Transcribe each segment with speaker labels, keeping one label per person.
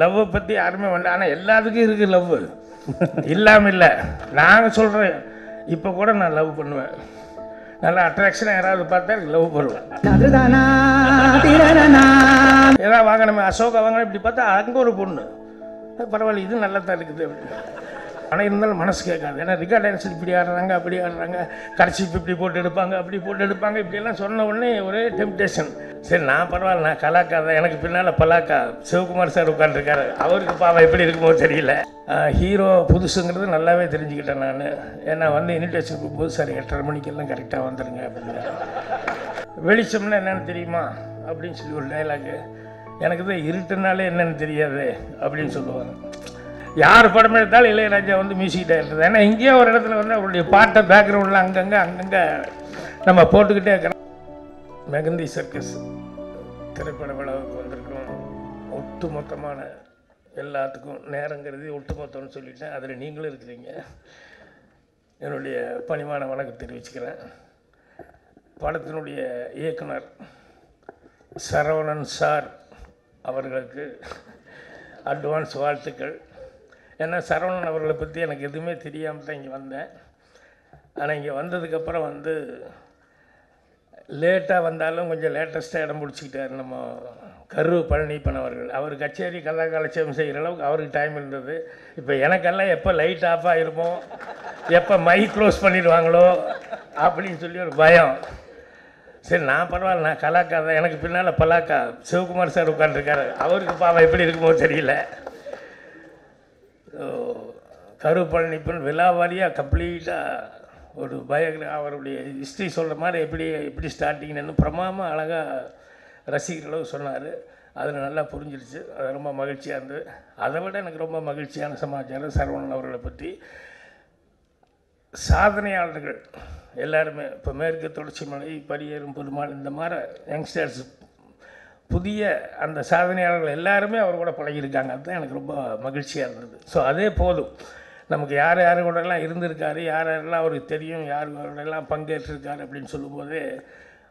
Speaker 1: லவ்வை பற்றி யாருமே வேண்டாம் ஆனால் எல்லாத்துக்கும் இருக்குது லவ் இல்லாமல் இல்லை. நாங்கள் சொல்கிறேன் இப்போ கூட நான் லவ் பண்ணுவேன். நல்லா அட்ராக்ஷனாக யாராவது பார்த்தா லவ் பண்ணுவேன். ஏதாவது வாங்கினமே அசோகா வாங்கின இப்படி பார்த்தா அங்கே ஒரு பொண்ணு. பரவாயில்ல இது நல்லா தான் இருக்குது அப்படின்னு. ஆனால் இருந்தாலும் மனசு கேட்காது. ஏன்னா ரிகார்ட் டான்ஸ் இப்படி ஆடுறாங்க அப்படி ஆடுறாங்க கடைசி இப்படி போட்டு எடுப்பாங்க அப்படி போட்டு எடுப்பாங்க இப்படியெல்லாம் சொன்ன உடனே ஒரே டெம்டேஷன் சரி நான் பரவாயில்ல நான் கலாக்கா தான். எனக்கு பின்னால் பலாக்கா சிவகுமார் சார் உட்காந்துருக்காரு அவருக்கு பாவம் எப்படி இருக்குமோ தெரியல. ஹீரோ புதுசுங்கிறது நல்லாவே தெரிஞ்சுக்கிட்டேன் நான். ஏன்னா வந்து இன்விடேஷன் கொடுக்கும்போது சார் எட்டரை மணிக்கெல்லாம் கரெக்டாக வந்துடுங்க அப்படின்னு வெளிச்சம்னா என்னன்னு தெரியுமா? அப்படின்னு சொல்லி ஒரு டைலாக் எனக்கு தான் இருட்டுனாலே என்னென்னு தெரியாது அப்படின்னு சொல்லுவாங்க யார் படம் எடுத்தாலும் இளையராஜா வந்து மியூசிக் டைரக்டர் ஏன்னா இங்கேயே ஒரு இடத்துல வந்து அவருடைய பாட்டை பேக்ரவுண்டில் அங்கங்கே அங்கங்கே நம்ம போட்டுக்கிட்டே இருக்கிறோம். மெகந்தி சர்க்கஸ் திரைப்பட விழாவுக்கு வந்திருக்கிறோம். ஒட்டு மொத்தமான எல்லாத்துக்கும் நேரங்கிறது ஒட்டுமொத்தம்னு சொல்லிட்டேன். அதில் நீங்களும் இருக்கிறீங்க. என்னுடைய பணிமான வணக்கம் தெரிவிச்சுக்கிறேன். படத்தினுடைய இயக்குனர் சரவணன் சார் அவர்களுக்கு அட்வான்ஸ் வாழ்த்துக்கள். ஏன்னா சரவணன் அவர்களை பற்றி எனக்கு எதுவுமே தெரியாமல் தான் இங்கே வந்தேன். ஆனால் இங்கே வந்ததுக்கப்புறம் வந்து லேட்டாக வந்தாலும் கொஞ்சம் லேட்டஸ்ட்டாக இடம் பிடிச்சிக்கிட்டாரு நம்ம கரு பழனிப்பன் அவர்கள். அவர் கச்சேரி கலா கலட்சியம் செய்கிற அளவுக்கு அவருக்கு டைம் இருந்தது. இப்போ எனக்கெல்லாம் எப்போ லைட் ஆஃப் ஆகிருமோ எப்போ மை க்ளோஸ் பண்ணிடுவாங்களோ? அப்படின்னு சொல்லி ஒரு பயம். சரி நான் பரவாயில்ல நான் கலாக்கா தான். எனக்கு பின்னால் பலாக்கா சிவகுமார் சார் உட்காந்துருக்காரு அவருக்கு பாவம் எப்படி இருக்குமோ தெரியல. கரு பழனிப்பன் விழாவாரியாக கம்ப்ளீட்டாக ஒரு பயோகிரா அவருடைய ஹிஸ்ட்ரி சொல்கிற மாதிரி எப்படி எப்படி ஸ்டார்டிங்னு பிரமாமல் அழகாக ரசிக்கிற அளவு சொன்னார். அதில் நல்லா புரிஞ்சிருச்சு. அது ரொம்ப மகிழ்ச்சியாக இருந்தது. அதை விட எனக்கு ரொம்ப மகிழ்ச்சியான சமாச்சாரம் சரவணன் அவர்களை பற்றி சாதனையாளர்கள் எல்லாருமே இப்போ மேற்கு தொடர்ச்சி மலை பரியேறும் பெருமாள் இந்த மாதிரி யங்ஸ்டர்ஸ் புதிய அந்த சாதனையாளர்கள் எல்லாருமே அவர் கூட பழகியிருக்காங்க. அதுதான் எனக்கு ரொம்ப மகிழ்ச்சியாக இருந்தது. ஸோ அதே போதும். நமக்கு யார் யார் கூடலாம் இருந்திருக்காரு யார் யாரெல்லாம் அவருக்கு தெரியும் யார் கூடலாம் பங்கேற்றிருக்காரு அப்படின்னு சொல்லும்போது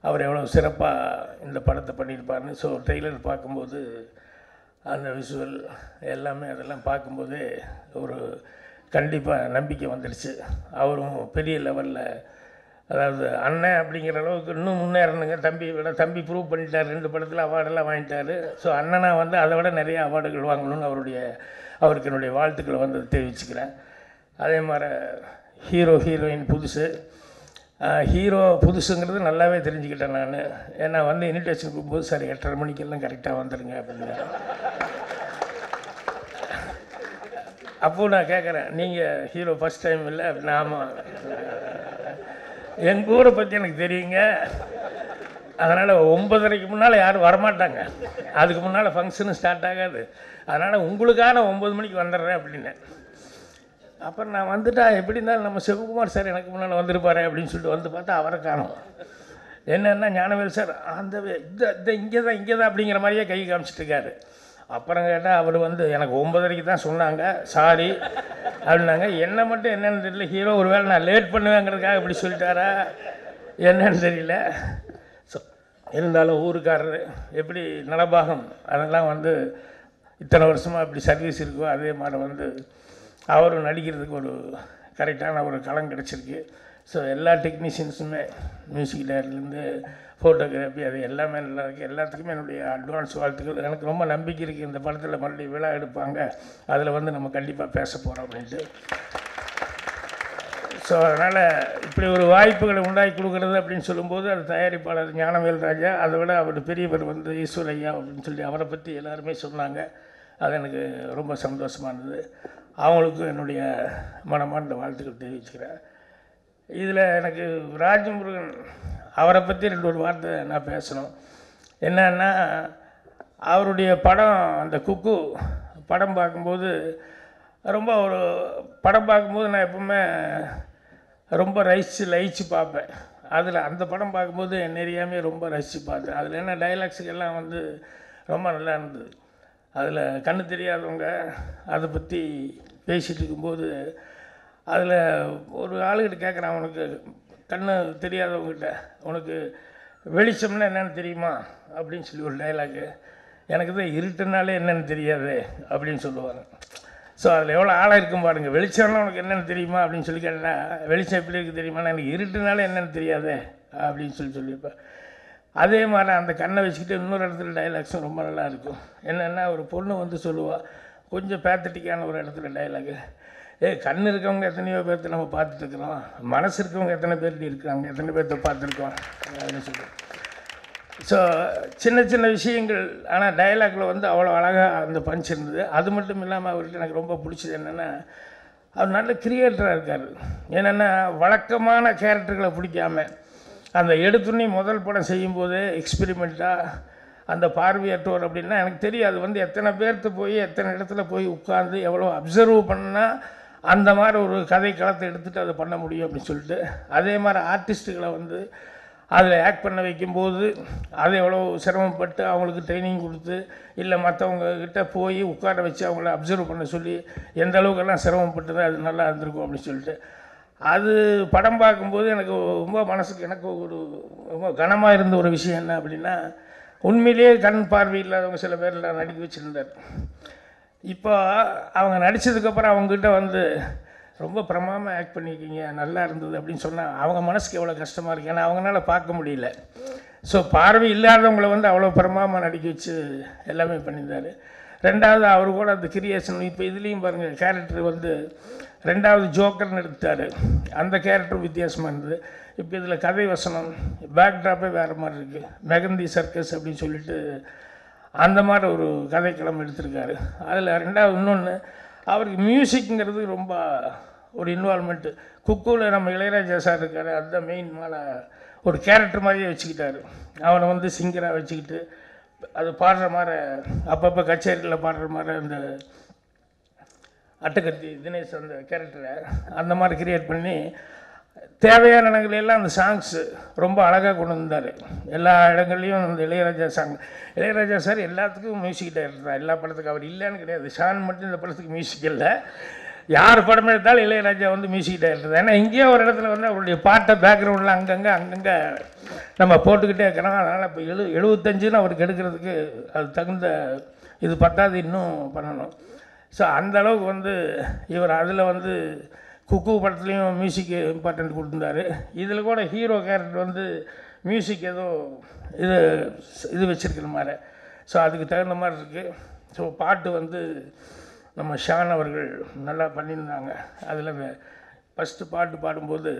Speaker 1: அவர் எவ்வளோ சிறப்பாக இந்த படத்தை பண்ணியிருப்பாருன்னு ஸோ ட்ரெய்லர் பார்க்கும்போது அந்த விஷுவல் எல்லாமே அதெல்லாம் பார்க்கும்போது ஒரு கண்டிப்பாக நம்பிக்கை வந்துடுச்சு அவரும் பெரிய லெவலில் அதாவது அண்ணன் அப்படிங்கிற அளவுக்கு இன்னும் முன்னேறணுங்க. தம்பி விட தம்பி ப்ரூவ் பண்ணிட்டார். ரெண்டு படத்தில் அவார்டெல்லாம் வாங்கிட்டாரு. ஸோ அண்ணனாக வந்து அதை விட நிறைய அவார்டுகள் வாங்கணும்னு அவருடைய அவருக்கு என்னுடைய வாழ்த்துக்களை வந்து தெரிவிச்சுக்கிறேன். அதே மாதிரி ஹீரோ ஹீரோயின் புதுசு. ஹீரோ புதுசுங்கிறது நல்லாவே தெரிஞ்சுக்கிட்டேன் நான். ஏன்னா வந்து இன்விடேஷன் கொடுக்கும்போது சார் எட்டரை மணிக்கெல்லாம் கரெக்டாக வந்துடுங்க அப்படின்னு அப்போது நான் கேட்குறேன் நீங்கள் ஹீரோ ஃபஸ்ட் டைம் இல்லை? அப்படின்னு ஆமாம் எங்கள் ஊரை பற்றி எனக்கு தெரியுங்க. அதனால் ஒம்பதரைக்கு முன்னால் யாரும் வரமாட்டாங்க. அதுக்கு முன்னால் ஃபங்க்ஷனு ஸ்டார்ட் ஆகாது. அதனால் உங்களுக்கான ஒம்பது மணிக்கு வந்துடுறேன் அப்படின்னு. அப்புறம் நான் வந்துட்டா எப்படி இருந்தாலும் நம்ம சிவகுமார் சார் எனக்கு முன்னால் வந்திருப்பாரு அப்படின்னு சொல்லிட்டு வந்து பார்த்தா அவரை காணும். என்னென்னா ஞானவேல் சார் அந்த இந்த இந்த இங்கே தான் இங்கே தான் அப்படிங்கிற மாதிரியே கை காமிச்சிட்ருக்காரு அப்புறம் கேட்டால் அவர் வந்து எனக்கு ஒம்பதரைக்கு தான் சொன்னாங்க. சாரி அப்படின்னாங்க. என்ன மட்டும் என்னென்னு தெரியல ஹீரோ ஒரு வேளை நான் லேட் பண்ணுவேங்கிறதுக்காக இப்படி சொல்லிட்டாரா? என்னன்னு தெரியல. ஸோ இருந்தாலும் ஊருக்காரர் எப்படி நலபாகம் அதெல்லாம் வந்து இத்தனை வருஷமாக இப்படி சர்வீஸ் இருக்கோ அதே மாதிரி வந்து அவரும் நடிக்கிறதுக்கு ஒரு கரெக்டான ஒரு களம் கிடச்சிருக்கு. ஸோ எல்லா டெக்னீஷியன்ஸுமே மியூசிக் டைரக்டர்லேருந்து ஃபோட்டோகிராஃபி அது எல்லாமே நல்லா இருக்குது எல்லாத்துக்குமே என்னுடைய அட்வான்ஸ் வாழ்த்துக்கள். எனக்கு ரொம்ப நம்பிக்கை இருக்குது இந்த படத்தில் மறுபடியும் விழா எடுப்பாங்க. அதில் வந்து நம்ம கண்டிப்பாக பேச போகிறோம் அப்படின்ட்டு. ஸோ அதனால் இப்படி ஒரு வாய்ப்புகளை உண்டாக்கி கொடுக்குறது அப்படின்னு சொல்லும்போது அது தயாரிப்பாளர் ஞானவேல் ராஜா அதை விட அவர் பெரியவர் வந்து ஈஸ்வர் ஐயா அப்படின்னு சொல்லி அவரை பற்றி எல்லாருமே சொன்னாங்க. அது எனக்கு ரொம்ப சந்தோஷமானது. அவங்களுக்கும் என்னுடைய மனமார்ந்த வாழ்த்துக்கள் தெரிவிச்சுக்கிறேன். இதில் எனக்கு ராஜமுருகன் அவரை பற்றி ரெண்டு ஒரு வார்த்தை நான் பேசணும். என்னன்னா அவருடைய படம் அந்த குக்கு படம் பார்க்கும்போது ரொம்ப ஒரு படம் பார்க்கும்போது நான் எப்பவுமே ரொம்ப ரசித்து லயிச்சு பார்ப்பேன். அதில் அந்த படம் பார்க்கும்போது என் நிறையாமே ரொம்ப ரசித்து பார்த்தேன் அதில் என்ன டைலாக்ஸுக்கெல்லாம் வந்து ரொம்ப நல்லா இருந்தது. அதில் கண்ணு தெரியாதவங்க அதை பற்றி பேசிகிட்டு இருக்கும்போது அதில் ஒரு ஆளுகிட்ட கேட்குறான் உனக்கு கண்ணு தெரியாதவங்ககிட்ட உனக்கு வெளிச்சம்னா என்னன்னு தெரியுமா? அப்படின்னு சொல்லி ஒரு டைலாக்கு எனக்கு தான் இருட்டுனாலே என்னென்னு தெரியாது அப்படின்னு சொல்லுவாங்க ஸோ அதில் எவ்வளோ ஆளாக இருக்கும் பாருங்க. வெளிச்சம்னா உனக்கு என்னென்னு தெரியுமா? அப்படின்னு சொல்லி கேட்டால் வெளிச்சம் எப்படி இருக்குது தெரியுமா? எனக்கு இருட்டுனாலே என்னென்னு தெரியாதே அப்படின்னு சொல்லி சொல்லியிருப்பேன் அதே மாதிரி அந்த கண்ணை வச்சுக்கிட்டு இன்னொரு இடத்துல டைலாக்ஸும் ரொம்ப நல்லா இருக்கும். என்னென்னா ஒரு பொண்ணு வந்து சொல்லுவாள் கொஞ்சம் பேத்தட்டிக்கான ஒரு இடத்துல டைலாகு ஏ கண் இருக்கவங்க எத்தனையோ பேர்த்த நம்ம பார்த்துட்டுருக்குறோம். மனசு இருக்கவங்க எத்தனை பேர்ட்டு இருக்கிறாங்க? எத்தனை பேர்த்த பார்த்துருக்கோம்? அப்படின்னு சொல்லி ஸோ சின்ன சின்ன விஷயங்கள் ஆனால் டயலாகில் வந்து அவ்வளோ அழகாக அந்த பஞ்ச் இருந்தது. அது மட்டும் இல்லாமல் அவர்கிட்ட எனக்கு ரொம்ப பிடிச்சது என்னென்னா அவர் நல்ல கிரியேட்டராக இருக்கார். என்னென்னா வழக்கமான கேரக்டர்களை பிடிக்காம அந்த எடுத்துன்னே முதல் படம் செய்யும்போது எக்ஸ்பெரிமெண்ட்டாக அந்த பார்வையற்றோர் அப்படின்னா எனக்கு தெரியும் அது வந்து எத்தனை பேர்த்து போய் எத்தனை இடத்துல போய் உட்காந்து எவ்வளோ அப்சர்வ் பண்ணால் அந்த மாதிரி ஒரு கதை களத்தை எடுத்துகிட்டு அதை பண்ண முடியும் அப்படின்னு சொல்லிட்டு அதே மாதிரி ஆர்டிஸ்ட்டுகளை வந்து அதில் ஆக்ட் பண்ண வைக்கும்போது அதை எவ்வளோ சிரமப்பட்டு அவங்களுக்கு ட்ரைனிங் கொடுத்து இல்லை மற்றவங்கக்கிட்ட போய் உட்கார வச்சு அவங்கள அப்சர்வ் பண்ண சொல்லி எந்த அளவுக்கெல்லாம் சிரமப்பட்டது அது நல்லா இருந்திருக்கும் அப்படின்னு சொல்லிட்டு. அது படம் பார்க்கும்போது எனக்கு ரொம்ப மனசுக்கு எனக்கு ஒரு ரொம்ப கனமாக இருந்த ஒரு விஷயம் என்ன அப்படின்னா உண்மையிலேயே கண் பார்வை இல்லாதவங்க சில நான் நடிக்க வச்சுருந்தார். இப்போ அவங்க நடித்ததுக்கப்புறம் அவங்ககிட்ட வந்து ரொம்ப பிரமாமல் ஆக்ட் பண்ணியிருக்கீங்க நல்லா இருந்தது அப்படின்னு சொன்னால் அவங்க மனசுக்கு எவ்வளோ கஷ்டமாக இருக்கு. ஏன்னா அவங்களால பார்க்க முடியல. ஸோ பார்வை இல்லாதவங்களை வந்து அவ்வளோ பிரமாமல் நடிக்க வச்சு எல்லாமே பண்ணியிருந்தார். ரெண்டாவது அவர் கூட அந்த கிரியேஷன் இப்போ இதுலேயும் பாருங்கள் கேரக்டர் வந்து ரெண்டாவது ஜோக்கர்னு எடுத்தார் அந்த கேரக்டர் வித்தியாசமாக இருந்தது. இப்போ இதில் கதை வசனம் பேக்ட்ராப்பே வேறு மாதிரி இருக்குது மெகந்தி சர்க்கஸ் அப்படின்னு சொல்லிட்டு அந்த மாதிரி ஒரு கதைக்களம் எடுத்திருக்காரு. அதில் ரெண்டாவது இன்னொன்று அவருக்கு மியூசிக்ங்கிறது ரொம்ப ஒரு இன்வால்மெண்ட்டு குக்கூவில் நம்ம இளையராஜா சார் இருக்கார் அதுதான் மெயின் மேலே ஒரு கேரக்டர் மாதிரியே வச்சுக்கிட்டாரு. அவனை வந்து சிங்கராக வச்சுக்கிட்டு அது பாடுற மாதிரி அப்பப்போ கச்சேரியில் பாடுற மாதிரி அந்த அட்டகத்தி தினேஷ் அந்த கேரக்டரை அந்த மாதிரி கிரியேட் பண்ணி தேவையான இடங்களெல்லாம் அந்த சாங்ஸு ரொம்ப அழகாக கொண்டு வந்தார். எல்லா இடங்கள்லையும் அந்த இளையராஜா சாங் இளையராஜா சார் எல்லாத்துக்கும் மியூசிக் டைரக்டர் எல்லா படத்துக்கும் அவர் இல்லைன்னு கிடையாது. ஷான் மட்டும் இந்த படத்துக்கு மியூசிக் இல்லை. யார் படம் எடுத்தாலும் இளையராஜா வந்து மியூசிக் டைரக்டர் ஏன்னா இங்கேயே ஒரு இடத்துல வந்து அவருடைய பாட்டை பேக்ரவுண்டில் அங்கங்கே அங்கங்கே நம்ம போட்டுக்கிட்டே இருக்கிறோம். அதனால் இப்போ எழு எழுபத்தஞ்சுன்னு அவருக்கு எடுக்கிறதுக்கு அது தகுந்த இது பத்தாது இன்னும் பண்ணணும். ஸோ அந்த அளவுக்கு வந்து இவர் அதில் வந்து குக்கு படத்துலேயும் மியூசிக் இம்பார்ட்டன்ட் கொடுத்துருந்தாரு. இதில் கூட ஹீரோ கேரக்டர் வந்து மியூசிக் ஏதோ இது இது வச்சுருக்கிற மாதிரி. ஸோ அதுக்கு தகுந்த மாதிரி இருக்குது ஸோ பாட்டு வந்து நம்ம ஷான் அவர்கள் நல்லா பண்ணியிருந்தாங்க. அதில் ஃபஸ்ட்டு பாட்டு பாடும்போது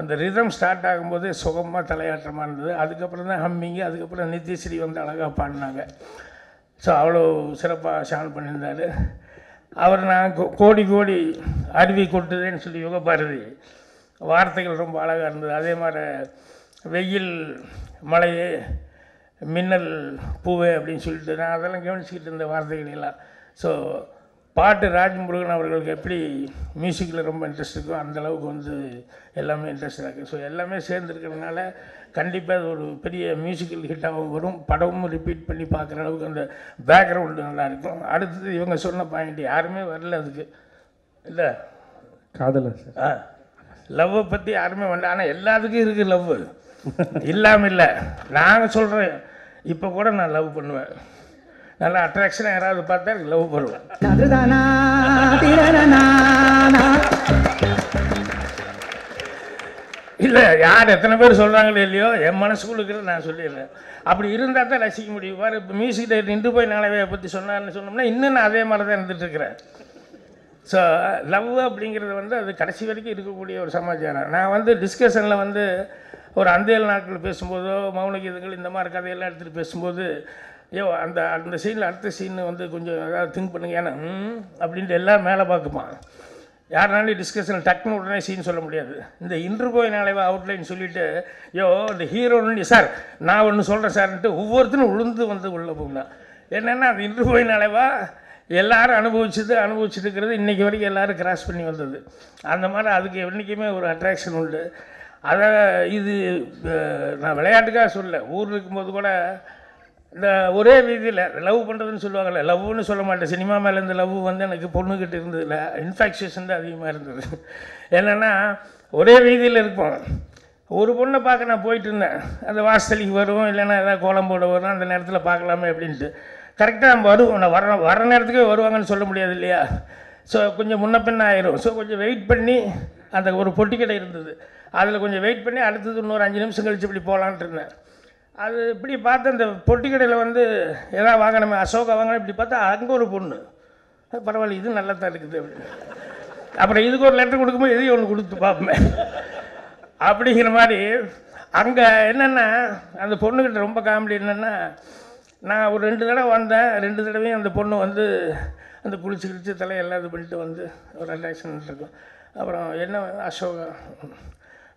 Speaker 1: அந்த ரிதம் ஸ்டார்ட் ஆகும்போது சுகமாக தலையாட்டமாக இருந்தது. அதுக்கப்புறம் தான் ஹம்மிங்கு அதுக்கப்புறம் நித்யஸ்ரீ வந்து அழகாக பாடினாங்க. ஸோ அவ்வளோ சிறப்பாக ஷான் பண்ணியிருந்தார். அவர் நான் கோ- கோடி கோடி அருவி கொட்டுதேன்னு சொல்லி யுக பாரதி வார்த்தைகள் ரொம்ப அழகாக இருந்தது. அதே மாதிரி வெயில் மழையே மின்னல் பூவே அப்படின்னு சொல்லிட்டு நான் அதெல்லாம் கவனிச்சுக்கிட்டு இருந்த வார்த்தைகள் எல்லாம். ஸோ பாட்டு ராஜ்முருகன் அவர்களுக்கு எப்படி மியூசிக்கில் ரொம்ப இன்ட்ரெஸ்ட் இருக்கோ அந்தளவுக்கு வந்து எல்லாமே இன்ட்ரெஸ்ட் இருக்குது ஸோ எல்லாமே சேர்ந்துருக்கிறதுனால கண்டிப்பாக அது ஒரு பெரிய மியூசிக்கல் ஹிட்டாகவும் வரும். படமும் ரிப்பீட் பண்ணி பார்க்குற அளவுக்கு அந்த பேக்ரவுண்டு நல்லா இருக்கும். அடுத்தது இவங்க சொன்ன பாயிண்ட் யாருமே வரல அதுக்கு. இல்லை?
Speaker 2: காதலா சார்
Speaker 1: ஆ. லவ்வை பற்றி யாருமே வேண்டாம் ஆனால் எல்லாத்துக்கும் இருக்குது லவ் இல்லாமல் இல்லை. நாங்கள் சொல்கிறேன் இப்போ கூட நான் லவ் பண்ணுவேன். நல்லா அட்ராக்ஷனாக யாராவது பார்த்தா லவ் பண்ணுவேன். இல்லை யார் எத்தனை பேர் சொல்கிறாங்களோ இல்லையோ என் மனசுக்குள்ள இருக்கிறத நான் சொல்லிடுறேன். அப்படி இருந்தால் தான் ரசிக்க முடியும். பாரு இப்போ மியூசிக் டைரக்டர் நின்று போய் நாளவே பற்றி சொன்னார்னு சொன்னோம்னா இன்னும் நான் அதே மாதிரி தான் இருந்துகிட்ருக்கிறேன் ஸோ லவ் அப்படிங்கிறது வந்து அது கடைசி வரைக்கும் இருக்கக்கூடிய ஒரு சமாச்சாரம். நான் வந்து டிஸ்கஷனில் வந்து ஒரு அந்தியல் நாட்கள் பேசும்போதோ மௌன கீதங்கள் இந்த மாதிரி கதையெல்லாம் எடுத்துகிட்டு பேசும்போது ஐயோ அந்த அந்த சீனில் அடுத்த சீன் வந்து கொஞ்சம் ஏதாவது திங்க் பண்ணுங்க. ஏன்னா அப்படின்ட்டு எல்லாம் மேலே பார்க்குமா? யாருனாலும் டிஸ்கஷன் டக்குன்னு உடனே சீன் சொல்ல முடியாது. இந்த இன்று நாளைவா அவுட்லைன் சொல்லிவிட்டு யோ இந்த ஹீரோன்னு சார் நான் ஒன்று சொல்கிறேன் சார்ன்ட்டு ஒவ்வொருத்தரும் உளுந்து வந்து உள்ளே போகணும் என்னென்னா அந்த இன்று நாளைவா எல்லாரும் அனுபவிச்சது அனுபவிச்சுட்டு இருக்கிறது இன்றைக்கி வரைக்கும் எல்லோரும் கிராஸ் பண்ணி வந்தது. அந்த மாதிரி அதுக்கு என்றைக்குமே ஒரு அட்ராக்ஷன் உண்டு. அதை இது நான் விளையாட்டுக்காக சொல்ல ஊரில் இருக்கும்போது கூட இந்த ஒரே வீதியில் லவ் பண்ணுறதுன்னு சொல்லுவாங்கள்ல லவ்னு சொல்ல மாட்டேன். சினிமா மேலே இருந்த லவ் வந்து எனக்கு பொண்ணுக்கிட்ட இருந்ததில்ல இன்ஃபேக்ஷேஷன் தான் அதிகமாக இருந்தது. என்னென்னா ஒரே வீதியில் இருப்போம். ஒரு பொண்ணை பார்க்க நான் போயிட்டு இருந்தேன். அந்த வாசலிக்கு வரும் இல்லைன்னா ஏதாவது கோலம் போட வரும் அந்த நேரத்தில் பார்க்கலாமே அப்படின்ட்டு. கரெக்டாக நம்ம வருவோம். நான் வர வர நேரத்துக்கே வருவாங்கன்னு சொல்ல முடியாது இல்லையா? ஸோ கொஞ்சம் முன்ன பின்ன ஆயிரும். ஸோ கொஞ்சம் வெயிட் பண்ணி அந்த ஒரு பொட்டிக்கடை இருந்தது. அதில் கொஞ்சம் வெயிட் பண்ணி அடுத்தது இன்னொரு அஞ்சு நிமிஷம் கழிச்சு இப்படி போகலான்ட்டு இருந்தேன். அது இப்படி பார்த்து அந்த பொட்டி கடையில் வந்து எதாவது வாங்கணுமே அசோகா வாங்கணும் இப்படி பார்த்தா அங்கே ஒரு பொண்ணு. பரவாயில்ல இது நல்லா தான் இருக்குது அப்படின்னு. அப்புறம் இதுக்கு ஒரு லெட்டர் கொடுக்கும்போது இதையும் ஒன்று கொடுத்து பார்ப்பேன் அப்படிங்கிற மாதிரி அங்கே என்னென்னா அந்த பொண்ணுக்கிட்ட ரொம்ப காமெடி என்னென்னா நான் ஒரு ரெண்டு தடவை வந்தேன் ரெண்டு தடவையும் அந்த பொண்ணு வந்து அந்த குளிச்சு கிழிச்சு தலையெல்லாம் இது பண்ணிட்டு வந்து ஒரு அட்ராக்ஷன் இருக்கும். அப்புறம் என்ன அசோகா?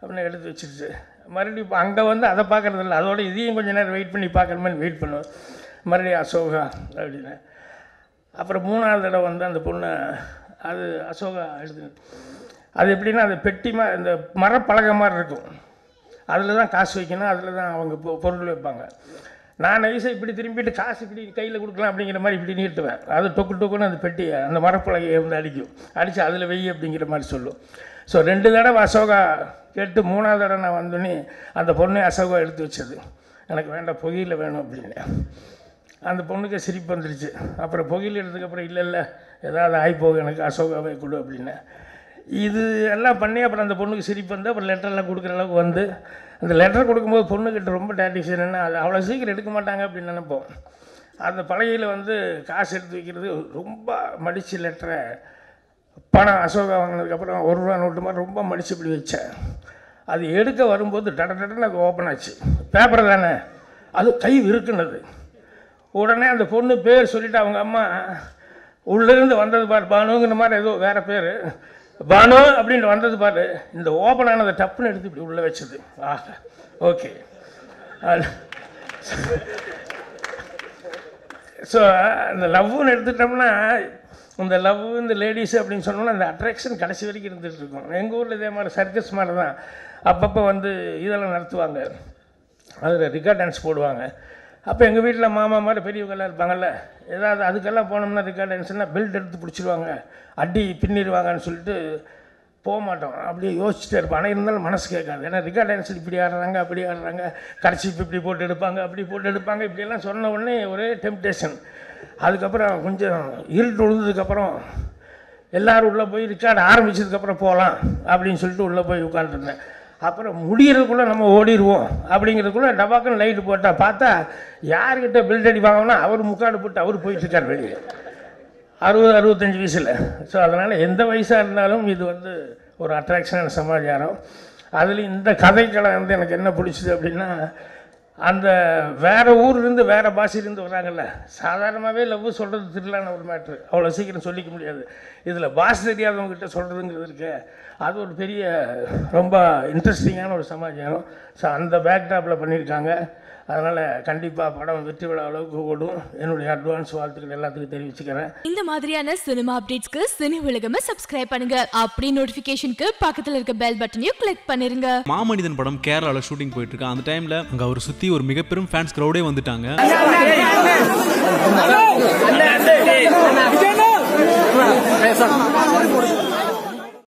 Speaker 1: அப்படின்னு எடுத்து வச்சிருச்சு. மறுபடியும் இப்போ அங்கே வந்து அதை பார்க்கறது இல்லை அதோட இதையும் கொஞ்ச நேரம் வெயிட் பண்ணி பார்க்குற மாதிரி வெயிட் பண்ணுவேன் மறுபடியும் அசோகா அப்படின்னு. அப்புறம் மூணாவது தடவை வந்து அந்த பொண்ணை அது அசோகா எழுது அது எப்படின்னா அது பெட்டிமா இந்த மரப்பலகை மாதிரி இருக்கும். அதில் தான் காசு வைக்கணும். அதில் தான் அவங்க பொ- பொருள் வைப்பாங்க. நான் நைஸாக இப்படி திரும்பிட்டு காசு இப்படி கையில் கொடுக்கலாம் அப்படிங்கிற மாதிரி இப்படி நீட்டுவேன். அது டொக்கு டொக்குன்னு அந்த பெட்டி அந்த மரப்பலகையை வந்து அடிக்கும். அடித்து அதில் வெய் அப்படிங்கிற மாதிரி சொல்லும். ஸோ ரெண்டு தடவை அசோகா கேட்டு மூணாவது தடவை நான் வந்தோடனே அந்த பொண்ணை அசோகா எடுத்து வச்சது. எனக்கு வேண்டாம் புகையில் வேணும் அப்படின்னு. அந்த பொண்ணுக்கு சிரிப்பு வந்துருச்சு. அப்புறம் புகையில் எடுத்ததுக்கப்புறம் இல்லை இல்லை ஏதாவது ஆகிப்போகும் எனக்கு அசோகாவே கொடு அப்படின்னு. இது எல்லாம் பண்ணி அப்புறம் அந்த பொண்ணுக்கு சிரிப்பு வந்து அப்புறம் லெட்டர்லாம் கொடுக்குற அளவுக்கு வந்து அந்த லெட்டர் கொடுக்கும்போது பொண்ணுக்கிட்ட ரொம்ப டேட்டிக்ஸ் என்ன அது அவ்வளோ சீக்கிரம் எடுக்க மாட்டாங்க அப்படின்னு நினைப்போம். அந்த பலகையில் வந்து காசு எடுத்து வைக்கிறது ரொம்ப மடித்து லெட்டரை பணம் அசோகா வாங்கினதுக்கப்புறம் ஒரு ரூபா நோட்டு மாதிரி ரொம்ப மடித்து இப்படி வச்சேன். அது எடுக்க வரும்போது டட டடன்னு அது ஓப்பன் ஆச்சு. பேப்பர் தானே? அது கை விருக்குனது உடனே அந்த பொண்ணு பேர் சொல்லிட்டு அவங்க அம்மா உள்ளேருந்து வந்தது பாரு பானுங்கிற மாதிரி ஏதோ வேறு பேர். பானு அப்படின்னு வந்தது பாரு. இந்த ஓப்பன் ஆனதை டப்புன்னு எடுத்து இப்படி உள்ளே வச்சது. ஆஹா ஓகே ஸோ அந்த லவ்னு எடுத்துட்டோம்னா இந்த லவ் இந்த லேடிஸ் அப்படின்னு சொன்னோம்னா அந்த அட்ராக்ஷன் கடைசி வரைக்கும் இருந்துகிட்டு இருக்கும். எங்கள் ஊரில் இதே மாதிரி சர்க்கஸ் மாதிரி தான் அப்பப்போ வந்து இதெல்லாம் நடத்துவாங்க. அதில் ரிகா டான்ஸ் போடுவாங்க. அப்போ எங்கள் வீட்டில் மாமா மாதிரி பெரியவங்களாம் இருப்பாங்கள்ல ஏதாவது அதுக்கெல்லாம் போனோம்னா ரிகார்டன்ஸ்னால் பெல்ட் எடுத்து பிடிச்சிருவாங்க. அடி பின்னிடுவாங்கன்னு சொல்லிட்டு போக மாட்டோம். அப்படியே யோசிச்சுட்டே இருப்போம். ஆனால் இருந்தாலும் மனசு கேட்காது. ஏன்னா ரிகா டான்ஸில் இப்படி ஆடுறாங்க அப்படி ஆடுறாங்க கடைசி இப்படி போட்டு எடுப்பாங்க அப்படி போட்டு எடுப்பாங்க. இப்படியெல்லாம் சொன்ன உடனே ஒரே டெம்டேஷன் அதுக்கப்புறம் கொஞ்சம் இருட்டு விழுந்ததுக்கப்புறம் எல்லோரும் உள்ளே போய் ரிகார்டு ஆரம்பிச்சதுக்கப்புறம் போகலாம் அப்படின்னு சொல்லிட்டு உள்ளே போய் உட்காந்துருந்தேன் அப்புறம் முடிகிறதுக்குள்ளே நம்ம ஓடிடுவோம். அப்படிங்கிறதுக்குள்ளே டபாக்குன்னு லைட்டு போட்டால் பார்த்தா யார்கிட்ட பில்ட் அடி வாங்கினா அவர் முக்காடு போட்டு அவர் போயிட்டுருக்கார் வெளியே. அறுபது அறுபத்தஞ்சு வயசில். ஸோ அதனால் எந்த வயசாக இருந்தாலும் இது வந்து ஒரு அட்ராக்ஷனான சமாச்சாரம். அதில் இந்த கதைக்களம் வந்து எனக்கு என்ன பிடிச்சது அப்படின்னா அந்த வேறு ஊர்லேருந்து வேறு பாஷையிலேருந்து வராங்கல்ல சாதாரணமாகவே லவ் சொல்கிறது திருலான ஒரு மேட்ரு அவ்வளோ சீக்கிரம் சொல்லிக்க முடியாது. இதில் பாஷை தெரியாதவங்ககிட்ட சொல்கிறதுங்கிறது இருக்கு. அது ஒரு பெரிய ரொம்ப இன்ட்ரெஸ்டிங்கான ஒரு சமாச்சாரம் ஸோ அந்த பேக்டாப்பில் பண்ணியிருக்காங்க அதனால் கண்டிப்பாக படம் வெற்றி விழா அளவுக்கு ஓடும் என்னுடைய அட்வான்ஸ் வாழ்த்துக்கள் எல்லாத்துக்கும் தெரிவிச்சுக்கிறேன்
Speaker 3: இந்த மாதிரியான சினிமா அப்டேட்ஸ்க்கு சினி உலகமா சப்ஸ்கிரைப் பண்ணுங்க அப்படி நோட்டிபிகேஷனுக்கு பக்கத்துல இருக்க பெல் பட்டனையும் கிளிக் பண்ணிருங்க
Speaker 4: மாமனிதன் படம் கேரளாவில் ஷூட்டிங் போயிட்டு இருக்கு அந்த டைம்ல அங்க அவரை சுத்தி ஒரு மிகப்பெரும் ஃபேன்ஸ் க்ரௌடே வந்துட்டாங்க!